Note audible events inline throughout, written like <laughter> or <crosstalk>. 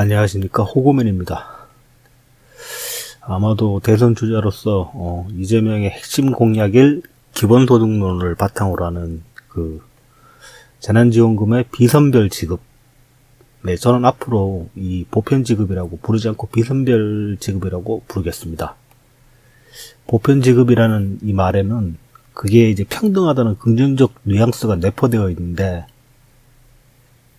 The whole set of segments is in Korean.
안녕하십니까 호구맨입니다. 아마도 대선 주자로서 어, 이재명의 핵심 공약일 기본소득론을 바탕으로 하는 그 재난지원금의 비선별 지급. 네, 저는 앞으로 이 보편 지급이라고 부르지 않고 비선별 지급이라고 부르겠습니다. 보편 지급이라는 이 말에는 그게 이제 평등하다는 긍정적 뉘앙스가 내포되어 있는데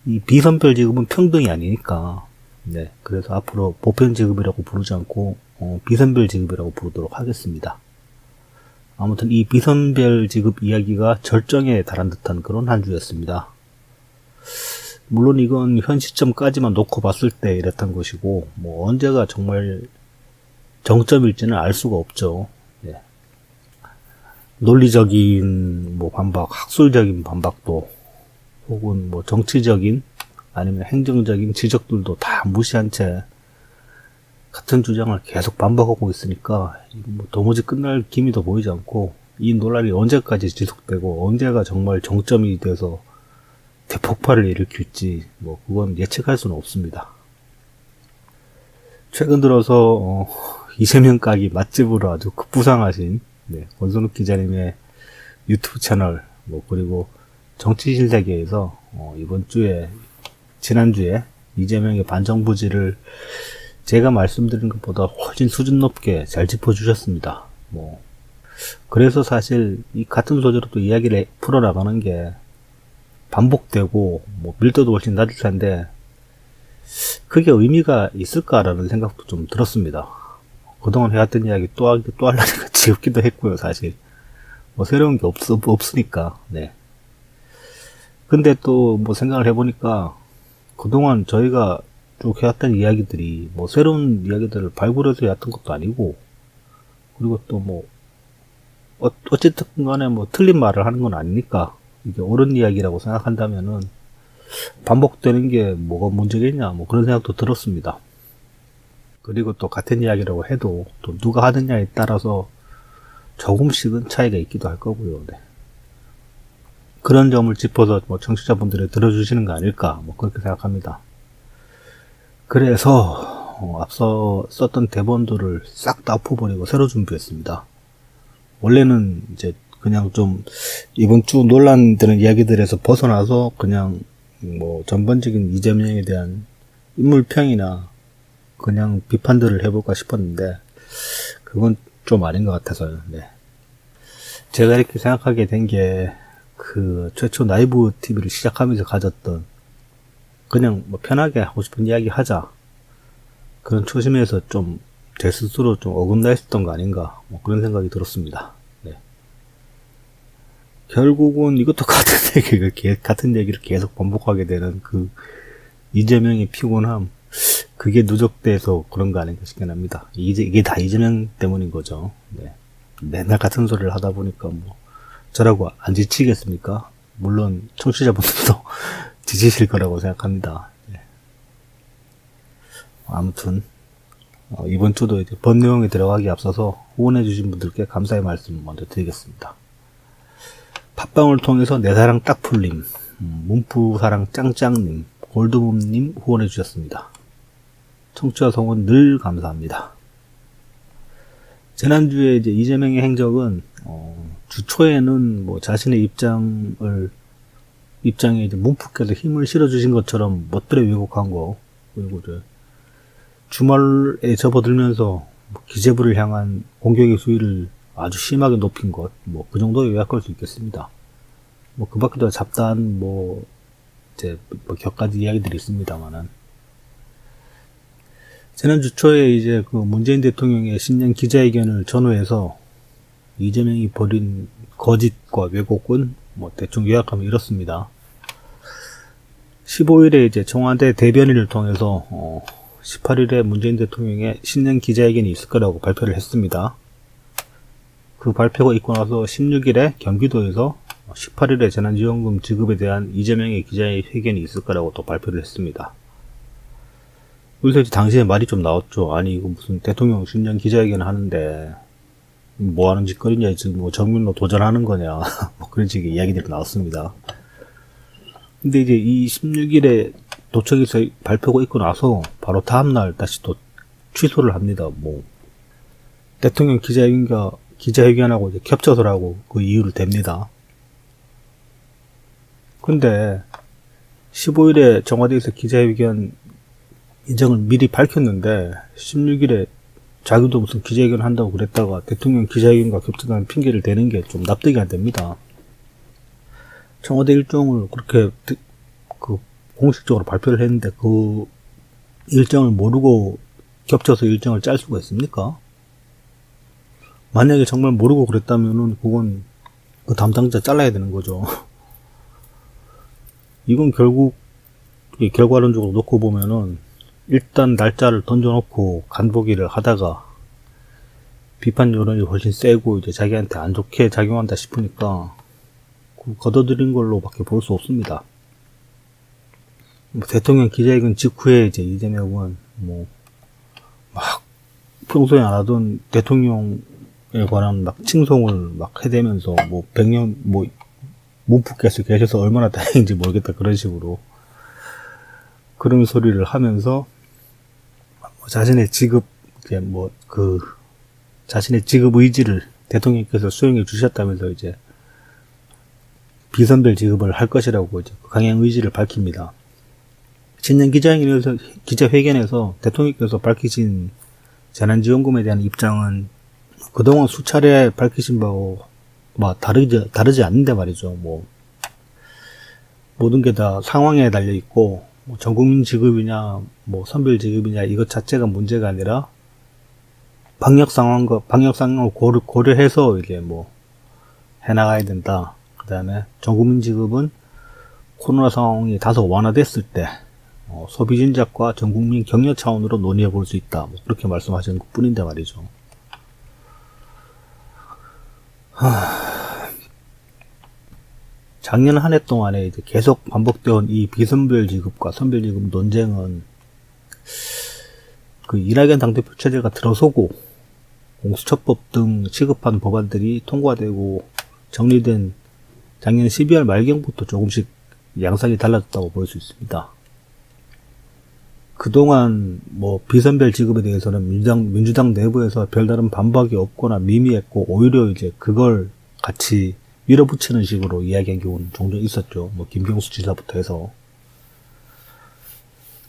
이 비선별 지급은 평등이 아니니까 네 그래서 앞으로 보편 지급이라고 부르지 않고 어, 비선별 지급이라고 부르도록 하겠습니다. 아무튼 이 비선별 지급 이야기가 절정에 달한 듯한 그런 한 주였습니다. 물론 이건 현 시점까지만 놓고 봤을 때 이랬던 것이고 뭐 언제가 정말 정점일지는 알 수가 없죠. 네. 논리적인 뭐 반박, 학술적인 반박도 혹은 뭐 정치적인 아니면 행정적인 지적들도 다 무시한 채 같은 주장을 계속 반복하고 있으니까 뭐 도무지 끝날 기미도 보이지 않고 이 논란이 언제까지 지속되고 언제가 정말 정점이 돼서 대폭발을 일으킬지 뭐 그건 예측할 수는 없습니다. 최근 들어서 어, 이재명 각이 맛집으로 아주 급부상하신 네, 권선욱 기자님의 유튜브 채널 뭐 그리고 정치 실 세계에서 어, 이번 주에 지난주에 이재명의 반정부지를 제가 말씀드린 것보다 훨씬 수준 높게 잘 짚어주셨습니다. 뭐 그래서 사실 이 같은 소재로 또 이야기를 풀어나가는 게 반복되고 뭐 밀도도 훨씬 낮을 텐데 그게 의미가 있을까라는 생각도 좀 들었습니다. 그동안 해왔던 이야기 또 하기 또 하려니까 <laughs> 지겹기도 했고요, 사실. 뭐 새로운 게 없, 없으니까, 네. 근데 또 뭐 생각을 해보니까 그동안 저희가 쭉 해왔던 이야기들이 뭐 새로운 이야기들을 발굴해서 해왔던 것도 아니고 그리고 또뭐 어, 어쨌든 간에 뭐 틀린 말을 하는 건 아니니까 이게 옳은 이야기라고 생각한다면은 반복되는 게 뭐가 문제겠냐 뭐 그런 생각도 들었습니다. 그리고 또 같은 이야기라고 해도 또 누가 하느냐에 따라서 조금씩은 차이가 있기도 할 거고요. 네. 그런 점을 짚어서 뭐 청취자분들이 들어주시는 거 아닐까 뭐 그렇게 생각합니다. 그래서 어, 앞서 썼던 대본들을 싹 다 엎어버리고 새로 준비했습니다. 원래는 이제 그냥 좀 이번 주 논란되는 이야기들에서 벗어나서 그냥 뭐 전반적인 이재명에 대한 인물평이나 그냥 비판들을 해볼까 싶었는데 그건 좀 아닌 것 같아서요. 네. 제가 이렇게 생각하게 된게 그 최초 나이브 TV를 시작하면서 가졌던 그냥 뭐 편하게 하고 싶은 이야기 하자 그런 초심에서 좀 제 스스로 좀 어긋나 있었던 거 아닌가 뭐 그런 생각이 들었습니다. 네. 결국은 이것도 <laughs> 같은 얘기를 같은 얘기를 계속 반복하게 되는 그 이재명의 피곤함 그게 누적돼서 그런 거 아닌가 싶긴 합니다. 이제 이게 다 이재명 때문인 거죠. 네. 맨날 같은 소리를 하다 보니까 뭐 저라고 안 지치겠습니까? 물론 청취자분들도 <laughs> 지치실 거라고 생각합니다. 네. 아무튼 어, 이번 주도 이제 본 내용에 들어가기 앞서서 후원해주신 분들께 감사의 말씀 먼저 드리겠습니다. 팟빵을 통해서 내 사랑 딱풀님, 음, 문프사랑 짱짱님, 골드몸님 후원해주셨습니다. 청취자 성원 늘 감사합니다. 지난주에 이제 이재명의 행적은 어, 주 초에는 뭐 자신의 입장을 입장에 이제 문프께서 힘을 실어주신 것처럼 멋들에 왜곡한 거. 그리고 이제 주말에 접어들면서 뭐 기재부를 향한 공격의 수위를 아주 심하게 높인 것, 뭐 그 정도 요약할 수 있겠습니다. 뭐 그 밖에도 잡다한 뭐 이제 뭐 몇 가지 이야기들이 있습니다만은 지난주 초에 이제 그 문재인 대통령의 신년 기자회견을 전후해서 이재명이 벌인 거짓과 왜곡은 뭐 대충 요약하면 이렇습니다. 15일에 이제 청와대 대변인을 통해서 어 18일에 문재인 대통령의 신년 기자회견이 있을 거라고 발표를 했습니다. 그 발표가 있고 나서 16일에 경기도에서 18일에 재난지원금 지급에 대한 이재명의 기자회견이 있을 거라고 또 발표를 했습니다. 그래서 당시에 말이 좀 나왔죠. 아니 이거 무슨 대통령 신년 기자회견 하는데 뭐 하는 짓거리냐 지금 뭐 정면로 도전하는 거냐 <laughs> 뭐 그런 식의 이야기들이 나왔습니다. 근데 이제 이 16일에 도청에서 발표가 있고 나서 바로 다음날 다시 또 취소를 합니다. 뭐 대통령 기자회견과 기자회견하고 이제 겹쳐서 라고 그 이유를 댑니다. 근데 15일에 청와대에서 기자회견 일정을 미리 밝혔는데 16일에 자기도 무슨 기자회견 한다고 그랬다가 대통령 기자회견과 겹쳐다는 핑계를 대는 게 좀 납득이 안 됩니다. 청와대 일정을 그렇게 드- 그 공식적으로 발표를 했는데 그 일정을 모르고 겹쳐서 일정을 짤 수가 있습니까? 만약에 정말 모르고 그랬다면은 그건 그 담당자 잘라야 되는 거죠. <laughs> 이건 결국 이 결과론적으로 놓고 보면은 일단 날짜를 던져놓고 간보기를 하다가 비판 여론이 훨씬 세고 이제 자기한테 안 좋게 작용한다 싶으니까 그 걷어들인 걸로밖에 볼 수 없습니다. 뭐 대통령 기자회견 직후에 이제 이재명은 뭐막 평소에 안 하던 대통령에 관한 막 칭송을 막 해대면서 뭐 백년 뭐 문프께서 계셔서 얼마나 <laughs> 다행인지 모르겠다 그런 식으로 그런 소리를 하면서 뭐 자신의 직업 이제 뭐 그 자신의 직업 의지를 대통령께서 수행해 주셨다면서 이제 비선별 지급을 할 것이라고 이제 그 강행 의지를 밝힙니다. 신년 기자회견에서 기자회견에서 대통령께서 밝히신 재난지원금에 대한 입장은 그동안 수차례 밝히신 바와 뭐 다르지 다르지 않는데 말이죠. 뭐 모든 게 다 상황에 달려 있고 뭐 전국민 지급이냐 뭐 선별 지급이냐 이것 자체가 문제가 아니라 방역 상황과 방역 상황을 고려, 고려해서 이제 뭐 해나가야 된다. 그 다음에 전국민 지급은 코로나 상황이 다소 완화됐을 때 어, 소비 진작과 전국민 격려 차원으로 논의해 볼 수 있다. 뭐 그렇게 말씀하시는 것 뿐인데 말이죠. 작년 한 해 동안에 이제 계속 반복되어 온이 비선별 지급과 선별 지급 논쟁은 그 이낙연 당대표 체제가 들어서고 공수처법 등 시급한 법안들이 통과되고 정리된 작년 12월 말경부터 조금씩 양상이 달라졌다고 볼 수 있습니다. 그동안 뭐 비선별 지급에 대해서는 민주당, 민주당 내부에서 별다른 반박이 없거나 미미했고 오히려 이제 그걸 같이 밀어붙이는 식으로 이야기한 경우는 종종 있었죠. 뭐 김경수 지사부터 해서.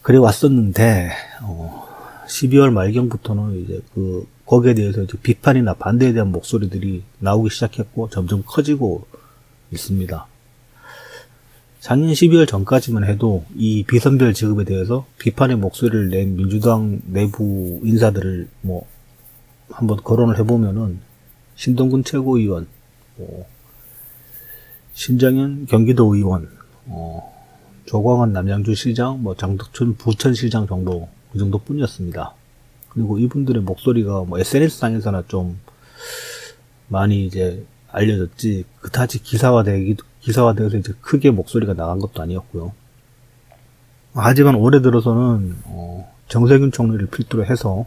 그래 왔었는데 어, 12월 말경부터는 이제 그 거기에 대해서 이제 비판이나 반대에 대한 목소리들이 나오기 시작했고 점점 커지고 있습니다. 작년 12월 전까지만 해도 이 비선별 지급에 대해서 비판의 목소리를 낸 민주당 내부 인사들을 뭐 한번 거론을 해보면은 신동근 최고위원, 뭐 신정현 경기도 의원, 어, 조광원 남양주 시장, 뭐 장덕춘 부천 시장 정도 그 정도뿐이었습니다. 그리고 이분들의 목소리가 뭐 SNS 상에서나 좀 많이 이제 알려졌지 그다지 기사화되기 기사화되어서 이제 크게 목소리가 나간 것도 아니었고요. 하지만 올해 들어서는 어, 정세균 총리를 필두로 해서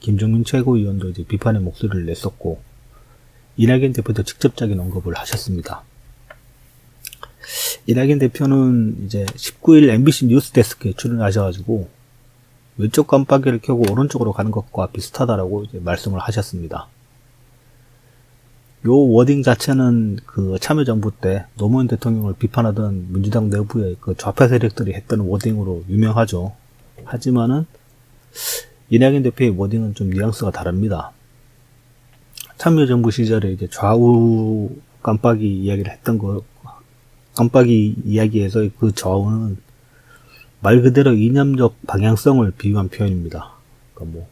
김정민 최고위원도 이제 비판의 목소리를 냈었고 이낙연 대표도 직접적인 언급을 하셨습니다. 이낙연 대표는 이제 19일 MBC 뉴스데스크에 출연하셔가지고 왼쪽 깜빡이를 켜고 오른쪽으로 가는 것과 비슷하다라고 말씀을 하셨습니다. 요 워딩 자체는 그 참여정부 때 노무현 대통령을 비판하던 민주당 내부의 그 좌파 세력들이 했던 워딩으로 유명하죠. 하지만은 이낙연 대표의 워딩은 좀 뉘앙스가 다릅니다. 참여정부 시절에 이제 좌우 깜빡이 이야기를 했던 거, 깜빡이 이야기에서 그 좌우는 말 그대로 이념적 방향성을 비유한 표현입니다. 그러니까 뭐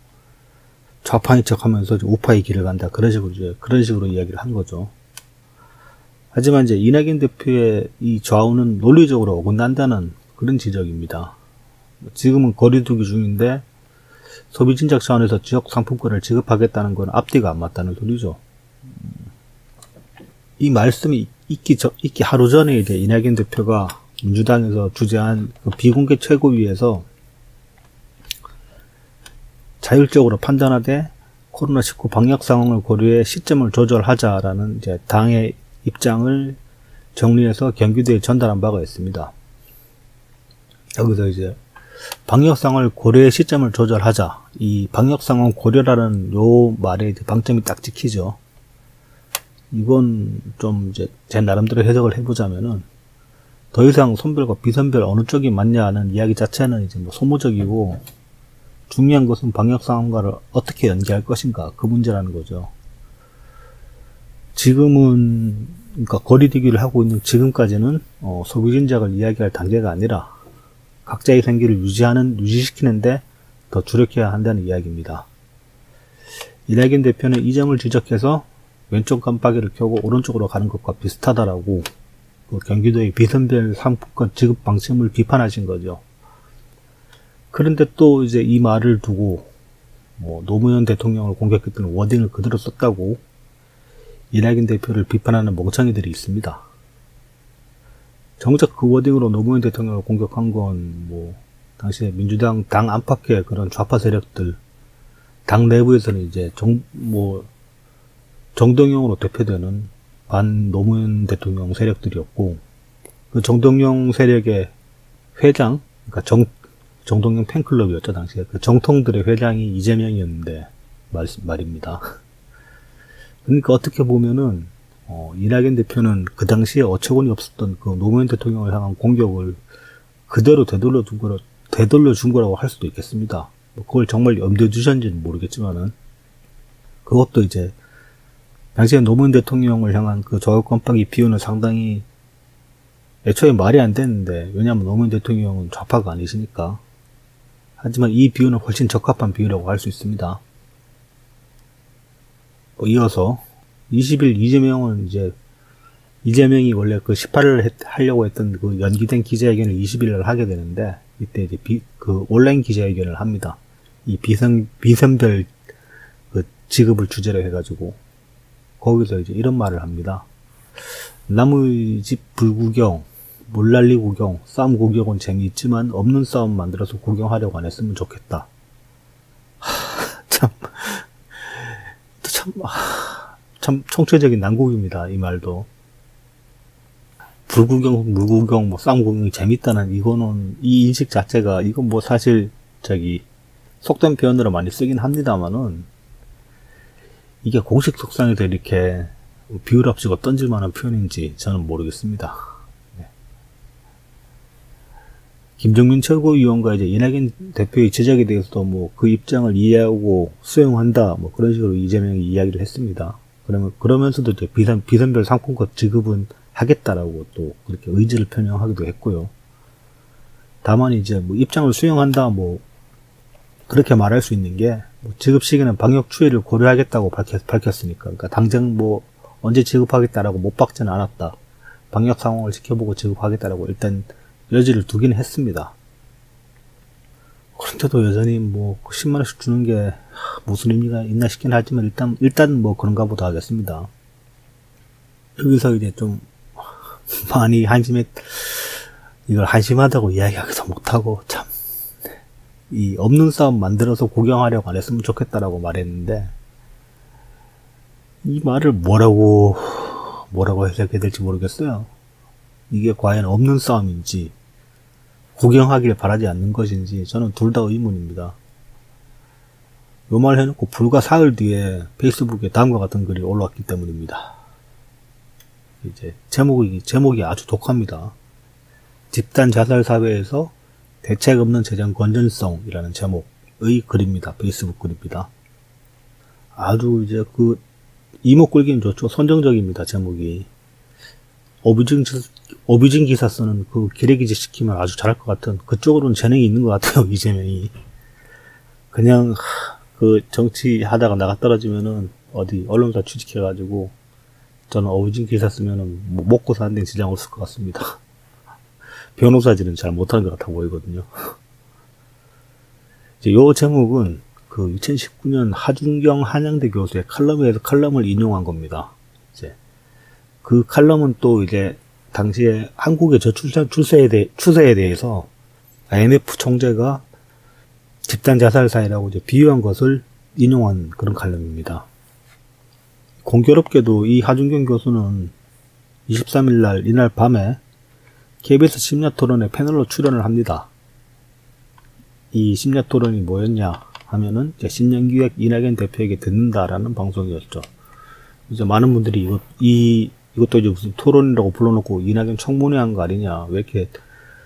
좌파인 척하면서 우파의 길을 간다 그런 식으로 이제 그런 식으로 이야기를 한 거죠. 하지만 이제 이낙연 대표의 이 좌우는 논리적으로 어긋난다는 그런 지적입니다. 지금은 거리두기 중인데 소비 진작 차원에서 지역 상품권을 지급하겠다는 건 앞뒤가 안 맞다는 소리죠. 이 말씀이 있기 저, 있기 하루 전에 이제 이낙연 대표가 민주당에서 주재한 그 비공개 최고위에서 자율적으로 판단하되 코로나19 방역 상황을 고려해 시점을 조절하자라는 이제 당의 입장을 정리해서 경기도에 전달한 바가 있습니다. 여기서 이제 방역 상황을 고려의 시점을 조절하자. 이 방역 상황 고려라는 요 말에 방점이 딱 찍히죠. 이건 좀 이제 제 나름대로 해석을 해보자면은 더 이상 선별과 비선별 어느 쪽이 맞냐 하는 이야기 자체는 이제 뭐 소모적이고 중요한 것은 방역 상황과를 어떻게 연계할 것인가 그 문제라는 거죠. 지금은 그러니까 거리두기를 하고 있는 지금까지는 어, 소비 진작을 이야기할 단계가 아니라 각자의 생계를 유지하는 유지시키는데 더 주력해야 한다는 이야기입니다. 이낙연 대표는 이 점을 지적해서 왼쪽 깜빡이를 켜고 오른쪽으로 가는 것과 비슷하다라고 그 경기도의 비선별 상품권 지급 방침을 비판하신 거죠. 그런데 또 이제 이 말을 두고 뭐 노무현 대통령을 공격했던 워딩을 그대로 썼다고 이낙연 대표를 비판하는 멍청이들이 있습니다. 정작 그 워딩으로 노무현 대통령을 공격한 건 뭐 당시에 민주당 당 안팎의 그런 좌파 세력들 당 내부에서는 이제 정 뭐 정동영으로 대표되는 반 노무현 대통령 세력들이었고 그 정동영 세력의 회장 그러니까 정 정동영 팬클럽이었죠 당시에 그 정통들의 회장이 이재명이었는데 말, 말입니다. <laughs> 그러니까 어떻게 보면은 어, 이낙연 대표는 그 당시에 어처구니 없었던 그 노무현 대통령을 향한 공격을 그대로 되돌려 준 거라 되돌려 준 거라고 할 수도 있겠습니다. 뭐 그걸 정말 염두에 두셨는지는 모르겠지만은 그것도 이제 당시에 노무현 대통령을 향한 그 저격 깜빡이 비유는 상당히 애초에 말이 안 되는데 왜냐하면 노무현 대통령은 좌파가 아니시니까 하지만 이 비유는 훨씬 적합한 비유라고 할 수 있습니다. 뭐 이어서 20일 이재명은 이제 이재명이 원래 그 18일 했, 하려고 했던 그 연기된 기자회견을 20일 날 하게 되는데 이때 이제 비, 그 온라인 기자회견을 합니다. 이 비선 비선별 그 지급을 주제로 해가지고 거기서 이제 이런 말을 합니다. 나무의 집 불구경, 물난리 구경, 싸움 구경은 재미있지만 없는 싸움 만들어서 구경하려고 안 했으면 좋겠다. 하, 참, 참, 하, 참 총체적인 난국입니다. 이 말도. 불구경, 물구경, 뭐 싸움 구경이 재밌다는 이거는 이 인식 자체가 이건 뭐 사실 저기 속된 표현으로 많이 쓰긴 합니다만은 이게 공식 속상에서 이렇게 비율 없이고 던질 만한 표현인지 저는 모르겠습니다. 네. 김정민 최고위원과 이제 이낙연 대표의 제작에 대해서도 뭐 그 입장을 이해하고 수용한다 뭐 그런 식으로 이재명이 이야기를 했습니다. 그러면 그러면서도 이제 비선 비선별 상품권 지급은 하겠다라고 또 그렇게 의지를 표명하기도 했고요. 다만 이제 뭐 입장을 수용한다 뭐 그렇게 말할 수 있는 게뭐 지급 시기는 방역 추이를 고려하겠다고 밝혔, 밝혔으니까 그러니까 당장 뭐 언제 지급하겠다라고 못 박지는 않았다. 방역 상황을 지켜보고 지급하겠다라고 일단 여지를 두기는 했습니다. 그런데도 여전히 뭐 10만 원씩 주는 게 무슨 의미가 있나 싶긴 하지만 일단 일단 뭐 그런가 보다 하겠습니다. 여기서 이제 좀 많이 한심해 이걸 한심하다고 이야기하기도 못하고 참 이 없는 싸움 만들어서 구경하려고 안 했으면 좋겠다라고 말했는데 이 말을 뭐라고 뭐라고 해석해야 될지 모르겠어요. 이게 과연 없는 싸움인지 구경하길 바라지 않는 것인지 저는 둘 다 의문입니다. 요 말 해놓고 불과 사흘 뒤에 페이스북에 다음과 같은 글이 올라왔기 때문입니다. 이제 제목이 제목이 아주 독합니다. 집단 자살 사회에서 대책 없는 재정 건전성이라는 제목의 글입니다. 페이스북 글입니다. 아주 이제 그 이목 끌기는 좋죠. 선정적입니다. 제목이. 어뷰징, 어뷰징 기사 쓰는 그 기레기지 시키면 아주 잘할 것 같은 그쪽으로는 재능이 있는 것 같아요. <laughs> 이재명이. 그냥 그 정치 하다가 나가 떨어지면은 어디 언론사 취직해가지고 저는 어뷰징 기사 쓰면은 뭐 먹고 사는 데 지장 없을 것 같습니다. 변호사질은 잘 못하는 것 같아 보이거든요. <laughs> 이제 요 제목은 그 2019년 하준경 한양대 교수의 칼럼에서 칼럼을 인용한 겁니다. 이제 그 칼럼은 또 이제 당시에 한국의 저출산 추세에, 대, 추세에 대해서 IMF 총재가 집단 자살 사회라고 이제 비유한 것을 인용한 그런 칼럼입니다. 공교롭게도 이 하준경 교수는 23일 날 이날 밤에 KBS 심야 토론에 패널로 출연을 합니다. 이 심야 토론이 뭐였냐 하면은 이제 신년 기획 이낙연 대표에게 듣는다라는 방송이었죠. 이제 많은 분들이 이것 이 이것도 이제 무슨 토론이라고 불러놓고 이낙연 청문회 한 거 아니냐 왜 이렇게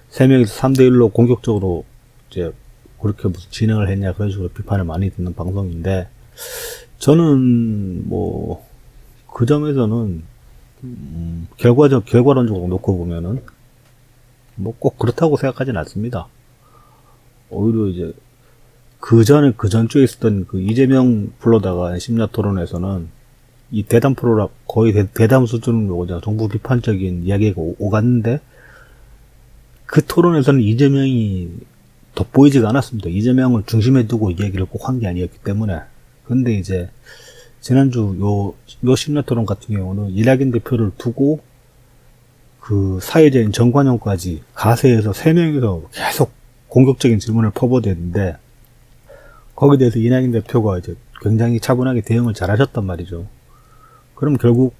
세 명이서 3대 1로 공격적으로 이제 그렇게 무슨 진행을 했냐 그런 식으로 비판을 많이 듣는 방송인데 저는 뭐 그 점에서는 음, 결과적 결과론적으로 놓고 보면은 뭐 꼭 그렇다고 생각하진 않습니다. 오히려 이제 그 전에 그 전주에 있었던 그 이재명 불러다가 심야 토론에서는 이 대담 프로라 거의 대, 담 수준으로 그냥 정부 비판적인 이야기가 오, 오갔는데 그 토론에서는 이재명이 돋보이지가 않았습니다. 이재명을 중심에 두고 이야기를 꼭 한 게 아니었기 때문에. 근데 이제 지난주 요, 요 심야 토론 같은 경우는 이낙연 대표를 두고 그 사회자인 정관용까지 가세에서 세 명이서 계속 공격적인 질문을 퍼부어대는데 거기에 대해서 이낙연 대표가 이제 굉장히 차분하게 대응을 잘 하셨단 말이죠. 그럼 결국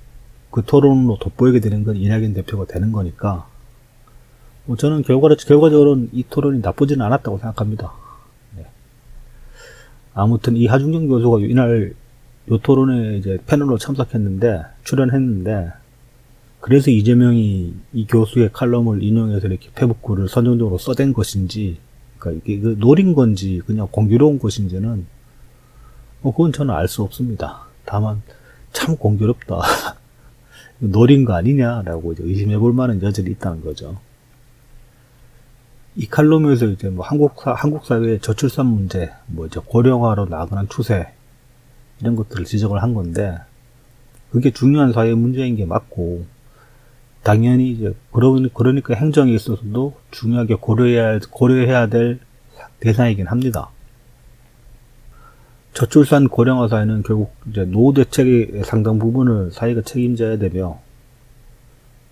그 토론으로 돋보이게 되는 건 이낙연 대표가 되는 거니까 뭐 저는 결과로, 결과적으로는 이 토론이 나쁘지는 않았다고 생각합니다. 네. 아무튼 이 하중경 교수가 이날 요 토론에 이제 패널로 참석했는데, 출연했는데, 그래서 이재명이 이 교수의 칼럼을 인용해서 이렇게 페북글을 선정적으로 써댄 것인지, 그러니까 이게 그 노린 건지, 그냥 공교로운 것인지는, 뭐 그건 저는 알 수 없습니다. 다만, 참 공교롭다. <laughs> 노린 거 아니냐라고 이제 의심해 볼 만한 여절이 있다는 거죠. 이 칼럼에서 이제 뭐 한국 사, 한국 사회의 저출산 문제, 뭐 이제 고령화로 나아가는 추세, 이런 것들을 지적을 한 건데, 그게 중요한 사회 문제인 게 맞고, 당연히 이제, 그러니, 그러니까 행정에 있어서도 중요하게 고려해야, 할- 고려해야 될 대상이긴 합니다. 저출산 고령화 사회는 결국 이제 노후 대책의 상당 부분을 사회가 책임져야 되며,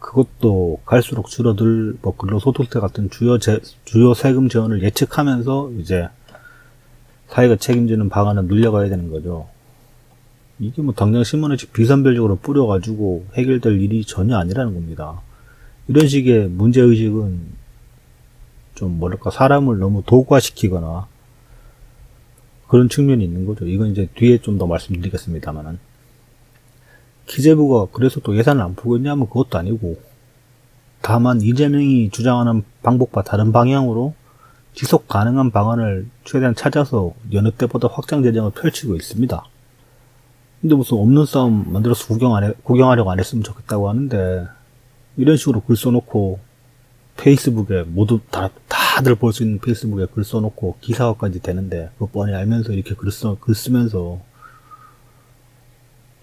그것도 갈수록 줄어들 뭐 근로소득세 같은 주요 재, 주요 세금 지원을 예측하면서 이제 사회가 책임지는 방안을 늘려가야 되는 거죠. 이게 뭐 당장 신문에 비선별적으로 뿌려가지고 해결될 일이 전혀 아니라는 겁니다. 이런 식의 문제의식은 좀 뭐랄까 사람을 너무 도구화시키거나 그런 측면이 있는 거죠. 이건 이제 뒤에 좀 더 말씀드리겠습니다만은. 기재부가 그래서 또 예산을 안 풀고 있냐면 그것도 아니고 다만 이재명이 주장하는 방법과 다른 방향으로 지속 가능한 방안을 최대한 찾아서 여느 때보다 확장 재정을 펼치고 있습니다. 근데 무슨 없는 싸움 만들어서 구경 안 해, 구경하려고 안 했으면 좋겠다고 하는데 이런 식으로 글 써놓고 페이스북에 모두 다, 다들 볼 수 있는 페이스북에 글 써놓고 기사화까지 되는데 그거 뻔히 알면서 이렇게 글, 써, 글 쓰면서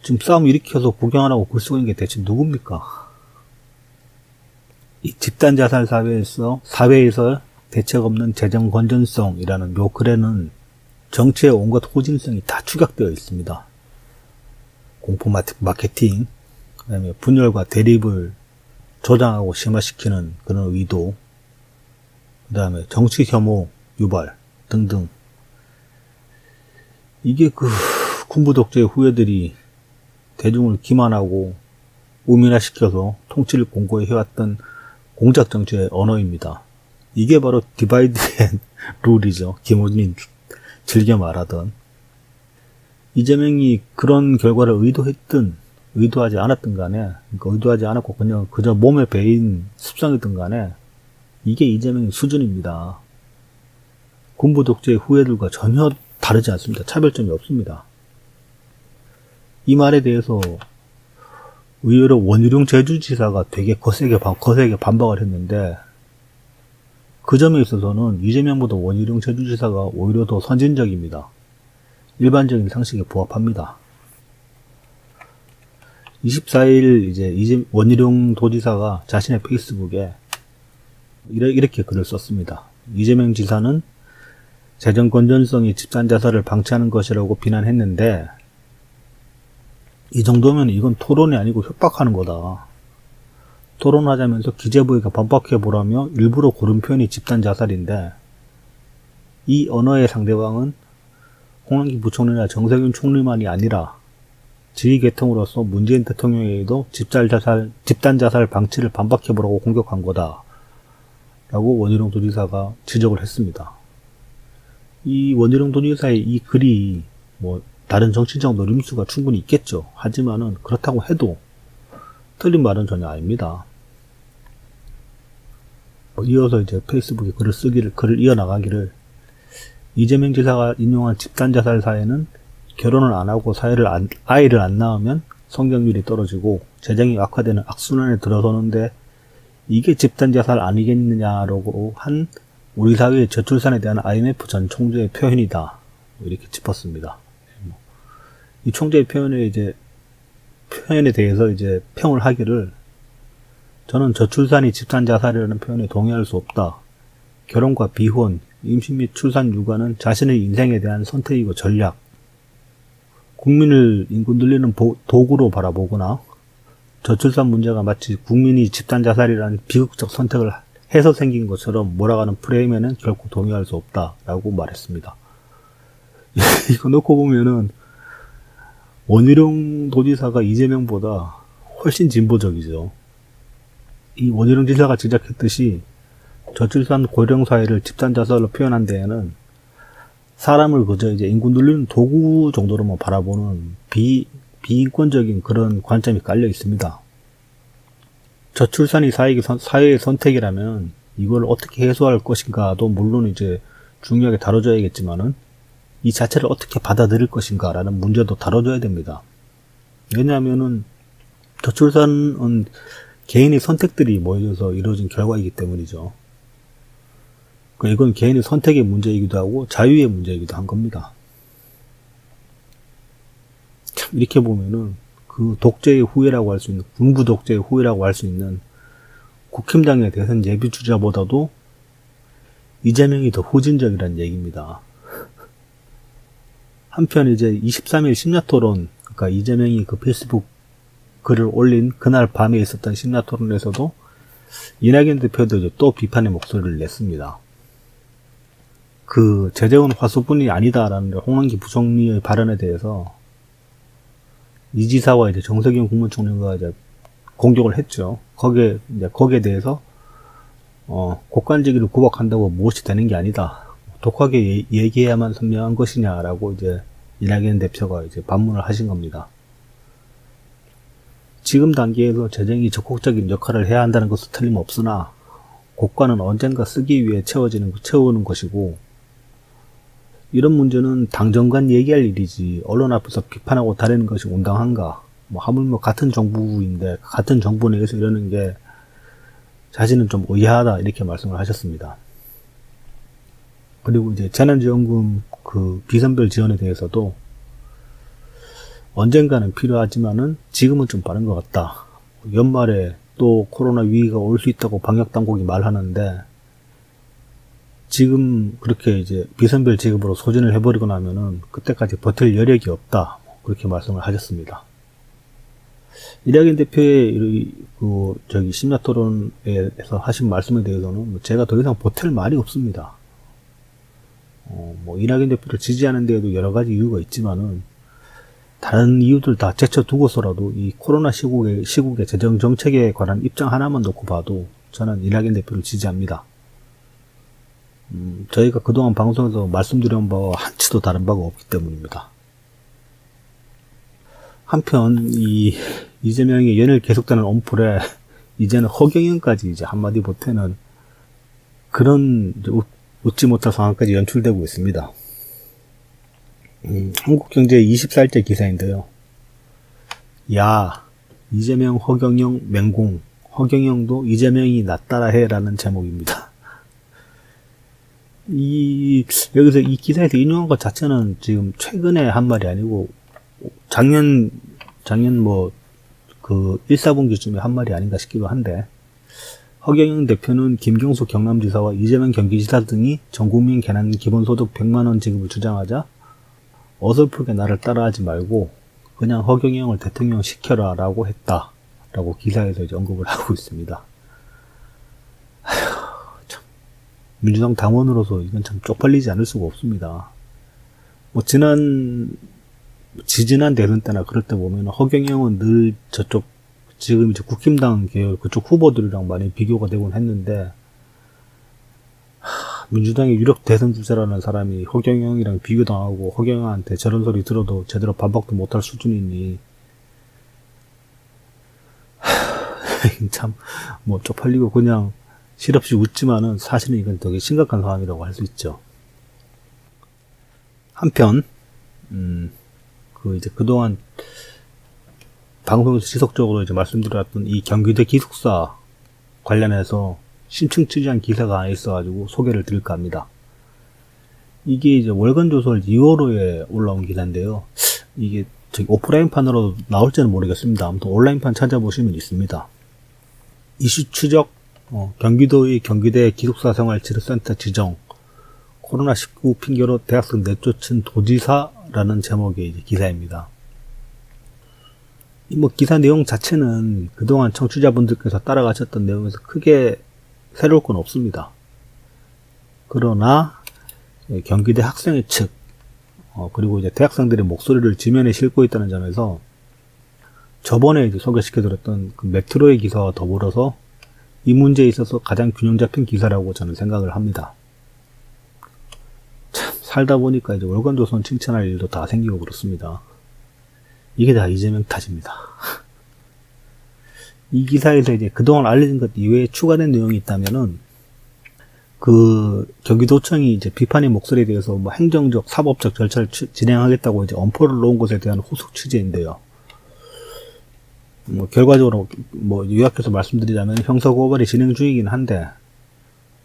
지금 싸움 일으켜서 구경하라고 글 쓰고 있는 게 대체 누굽니까? 이 집단 자살 사회에서 사회에서 대책 없는 재정 건전성이라는 요 글에는 정치의 온갖 호진성이 다 축약되어 있습니다. 공포 마케- 마케팅, 그다음에 분열과 대립을 조장하고 심화시키는 그런 의도, 그 다음에 정치 혐오 유발 등등. 이게 그 군부 독재의 후예들이 대중을 기만하고 우민화시켜서 통치를 공고히 해왔던 공작 정치의 언어입니다. 이게 바로 디바이드 앤 <laughs> 룰이죠. 김호준이 즐겨 말하던. 이재명이 그런 결과를 의도했든 의도하지 않았든 간에 그러니까 의도하지 않았고 그냥 그저 몸에 배인 습성이든 간에 이게 이재명의 수준입니다. 군부 독재의 후예들과 전혀 다르지 않습니다. 차별점이 없습니다. 이 말에 대해서 의외로 원희룡 제주지사가 되게 거세게, 반- 거세게 반박을 했는데 그 점에 있어서는 이재명보다 원희룡 제주지사가 오히려 더 선진적입니다. 일반적인 상식에 부합합니다. 24일 이제 원희룡 도지사가 자신의 페이스북에 이렇게 글을 썼습니다. 이재명 지사는 재정 건전성이 집단 자살을 방치하는 것이라고 비난했는데 이 정도면 이건 토론이 아니고 협박하는 거다. 토론하자면서 기재부에게 반박해 보라며 일부러 고른 표현이 집단 자살인데 이 언어의 상대방은 홍남기 부총리나 정세균 총리만이 아니라 지휘 계통으로서 문재인 대통령에게도 집단 자살, 집단 자살 방치를 반박해 보라고 공격한 거다. 라고 원희룡 도지사가 지적을 했습니다. 이 원희룡 도지사의 이 글이 뭐 다른 정치적 노림수가 충분히 있겠죠. 하지만은 그렇다고 해도 틀린 말은 전혀 아닙니다. 뭐 이어서 이제 페이스북에 글을 쓰기를 글을 이어나가기를 이재명 지사가 인용한 집단 자살 사회는 결혼을 안 하고 사회를 안, 아이를 안 낳으면 성장률이 떨어지고 재정이 악화되는 악순환에 들어서는데 이게 집단 자살 아니겠느냐라고 한 우리 사회의 저출산에 대한 IMF 전 총재의 표현이다 이렇게 짚었습니다. 이 총재의 표현에 이제 표현에 대해서 이제 평을 하기를 저는 저출산이 집단 자살이라는 표현에 동의할 수 없다. 결혼과 비혼, 임신 및 출산 육아는 자신의 인생에 대한 선택이고 전략. 국민을 인구 늘리는 보- 도구로 바라보거나 저출산 문제가 마치 국민이 집단 자살이라는 비극적 선택을 해서 생긴 것처럼 몰아가는 프레임에는 결코 동의할 수 없다라고 말했습니다. <laughs> 이거 놓고 보면은 원희룡 도지사가 이재명보다 훨씬 진보적이죠. 이 원희룡 지사가 지적했듯이 저출산 고령 사회를 집단 자살로 표현한 데에는 사람을 그저 이제 인구 늘리는 도구 정도로만 바라보는 비 비인권적인 그런 관점이 깔려 있습니다. 저출산이 사회의, 선- 사회의 선택이라면 이걸 어떻게 해소할 것인가도 물론 이제 중요하게 다뤄져야겠지만은 이 자체를 어떻게 받아들일 것인가라는 문제도 다뤄줘야 됩니다. 왜냐하면은 저출산은 개인의 선택들이 모여져서 이루어진 결과이기 때문이죠. 그 이건 개인의 선택의 문제이기도 하고 자유의 문제이기도 한 겁니다. 참 이렇게 보면은 그 독재의 후예라고 할 수 있는 군부 독재의 후예라고 할 수 있는 국힘당의 대선 예비 주자보다도 이재명이 더 후진적이라는 얘기입니다. <laughs> 한편 이제 23일 심야토론, 그러니까 이재명이 그 페이스북 글을 올린 그날 밤에 있었던 심야토론에서도 이낙연 대표도 또 비판의 목소리를 냈습니다. 그 재재원 화수분이 아니다라는 홍남기 부총리의 발언에 대해서 이 지사와 이제 정세균 국무총리가 이제 공격을 했죠. 거기에 이제 거기에 대해서 어, 곡간지기를 구박한다고 무엇이 되는 게 아니다. 독하게 예- 얘기해야만 선명한 것이냐라고 이제 이낙연 대표가 이제 반문을 하신 겁니다. 지금 단계에서 재정이 적극적인 역할을 해야 한다는 것은 틀림없으나 곡간은 언젠가 쓰기 위해 채워지는 채우는 것이고 이런 문제는 당정간 얘기할 일이지 언론 앞에서 비판하고 다루는 것이 온당한가? 뭐 하물며 같은 정부인데 같은 정부 내에서 이러는 게 자신은 좀 의아하다 이렇게 말씀을 하셨습니다. 그리고 이제 재난지원금 그 비선별 지원에 대해서도 언젠가는 필요하지만은 지금은 좀 빠른 것 같다. 연말에 또 코로나 위기가 올 수 있다고 방역 당국이 말하는데 지금 그렇게 이제 비선별 지급으로 소진을 해버리고 나면은 그때까지 버틸 여력이 없다. 그렇게 말씀을 하셨습니다. 이낙연 대표의 이- 그 저기 심야 토론에서 하신 말씀에 대해서는 뭐 제가 더 이상 보탤 말이 없습니다. 어, 뭐 이낙연 대표를 지지하는 데에도 여러 가지 이유가 있지만은 다른 이유들 다 제쳐두고서라도 이 코로나 시국의 시국의 재정 정책에 관한 입장 하나만 놓고 봐도 저는 이낙연 대표를 지지합니다. 음, 저희가 그동안 방송에서 말씀드린 바와 한치도 다른 바가 없기 때문입니다. 한편 이 이재명이 연일 계속되는 온풀에 <laughs> 이제는 허경영까지 이제 한마디 보태는 그런 웃지 못할 상황까지 연출되고 있습니다. 음, 한국경제 24일째 기사인데요. 야, 이재명, 허경영, 맹공. 허경영도 이재명이 낫따라 해라는 제목입니다. 이, 여기서 이 기사에서 인용한 것 자체는 지금 최근에 한 말이 아니고, 작년, 작년 뭐, 그 1, 4분기쯤에 한 말이 아닌가 싶기도 한데, 허경영 대표는 김경수 경남지사와 이재명 경기지사 등이 전국민 개난 기본소득 100만원 지급을 주장하자, 어설프게 나를 따라하지 말고, 그냥 허경영을 대통령 시켜라 라고 했다. 라고 기사에서 이제 언급을 하고 있습니다. 민주당 당원으로서 이건 참 쪽팔리지 않을 수가 없습니다. 뭐 지난 지지난 대선 때나 그럴 때 보면 허경영은 늘 저쪽 지금 이제 국힘당 계열 그쪽 후보들이랑 많이 비교가 되곤 했는데 하, 민주당의 유력 대선 주자라는 사람이 허경영이랑 비교당하고 허경영한테 저런 소리 들어도 제대로 반박도 못할 수준이니 <laughs> 참 뭐 쪽팔리고 그냥 실없이 웃지만은 사실은 이건 되게 심각한 상황이라고 할 수 있죠. 한편 음, 그 이제 그동안 방송에서 지속적으로 이제 말씀드렸던 이 경기대 기숙사 관련해서 심층 취재한 기사가 있어가지고 소개를 드릴까 합니다. 이게 이제 월간조설 2월호에 올라온 기사인데요. 이게 저기 오프라인판으로 나올지는 모르겠습니다. 아무튼 온라인판 찾아보시면 있습니다. 이슈 추적, 어, 경기도의 경기대 기숙사 생활치료센터 지정, 코로나19 핑계로 대학생 내쫓은 도지사라는 제목의 이제 기사입니다. 이뭐 기사 내용 자체는 그동안 청취자분들께서 따라가셨던 내용에서 크게 새로울 건 없습니다. 그러나 예, 경기대 학생회 측 어, 그리고 이제 대학생들의 목소리를 지면에 싣고 있다는 점에서 저번에 이제 소개시켜드렸던 그 메트로의 기사와 더불어서 이 문제에 있어서 가장 균형 잡힌 기사라고 저는 생각을 합니다. 참 살다 보니까 이제 월간조선 칭찬할 일도 다 생기고 그렇습니다. 이게 다 이재명 탓입니다. <laughs> 이 기사에서 이제 그동안 알려진 것 이외에 추가된 내용이 있다면은 그 경기도청이 이제 비판의 목소리에 대해서 뭐 행정적, 사법적 절차를 취- 진행하겠다고 이제 엄포를 놓은 것에 대한 후속 취재인데요. 뭐 결과적으로 뭐 요약해서 말씀드리자면 형사 고발이 진행 중이긴 한데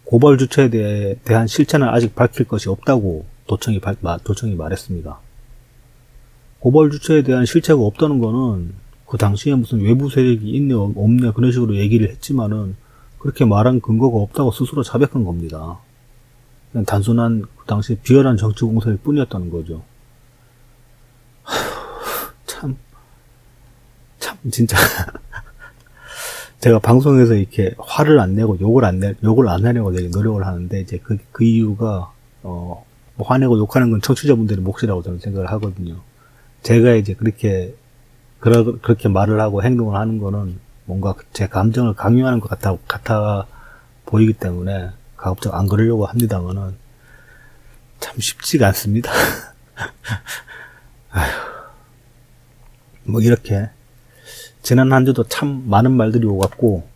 고발 주체에 대해, 대한 실체는 아직 밝힐 것이 없다고 도청이 발- 마- 도청이 말했습니다. 고발 주체에 대한 실체가 없다는 거는 그 당시에 무슨 외부 세력이 있네 없네 그런 식으로 얘기를 했지만은 그렇게 말한 근거가 없다고 스스로 자백한 겁니다. 그냥 단순한 그 당시 비열한 정치 공세일 뿐이었다는 거죠. 참, 참 진짜 <laughs> 제가 방송에서 이렇게 화를 안 내고 욕을 안 내, 욕을 안 하려고 되게 노력을 하는데 이제 그, 그 이유가 어, 뭐 화내고 욕하는 건 청취자분들의 몫이라고 저는 생각을 하거든요. 제가 이제 그렇게 그러, 그렇게 말을 하고 행동을 하는 거는 뭔가 제 감정을 강요하는 것 같아, 같아 보이기 때문에 가급적 안 그러려고 합니다만은 참 쉽지가 않습니다. <laughs> 아휴. 뭐 이렇게 지난 한 주도 참 많은 말들이 오갔고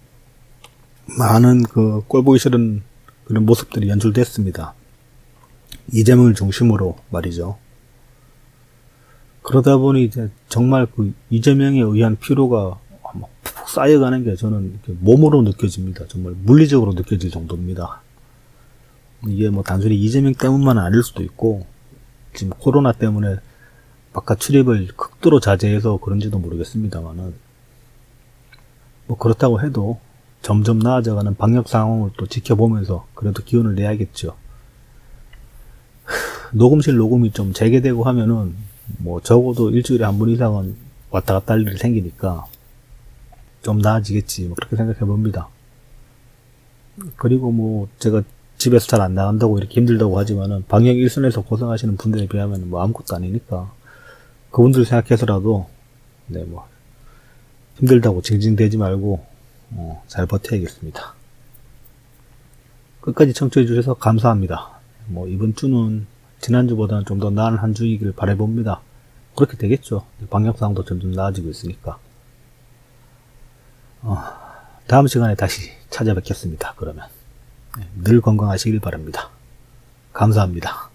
많은 그 꼴보기 싫은 그런 모습들이 연출됐습니다. 이재명을 중심으로 말이죠. 그러다 보니 이제 정말 그 이재명에 의한 피로가 푹 쌓여가는 게 저는 몸으로 느껴집니다. 정말 물리적으로 느껴질 정도입니다. 이게 뭐 단순히 이재명 때문만은 아닐 수도 있고 지금 코로나 때문에 바깥 출입을 극도로 자제해서 그런지도 모르겠습니다만은 뭐 그렇다고 해도 점점 나아져가는 방역 상황을 또 지켜보면서 그래도 기운을 내야겠죠. 녹음실 녹음이 좀 재개되고 하면은 뭐 적어도 일주일에 한 번 이상은 왔다 갔다 할 일이 생기니까 좀 나아지겠지 뭐 그렇게 생각해 봅니다. 그리고 뭐 제가 집에서 잘 안 나간다고 이렇게 힘들다고 하지만은 방역 일선에서 고생하시는 분들에 비하면 뭐 아무것도 아니니까 그분들 생각해서라도 네뭐 힘들다고 징징대지 말고 어, 잘 버텨야겠습니다. 끝까지 청취해 주셔서 감사합니다. 뭐 이번 주는 지난주보다는 좀 더 나은 한 주이길 바라봅니다. 그렇게 되겠죠. 방역 상황도 점점 나아지고 있으니까. 어, 다음 시간에 다시 찾아뵙겠습니다. 그러면 네, 늘 건강하시길 바랍니다. 감사합니다.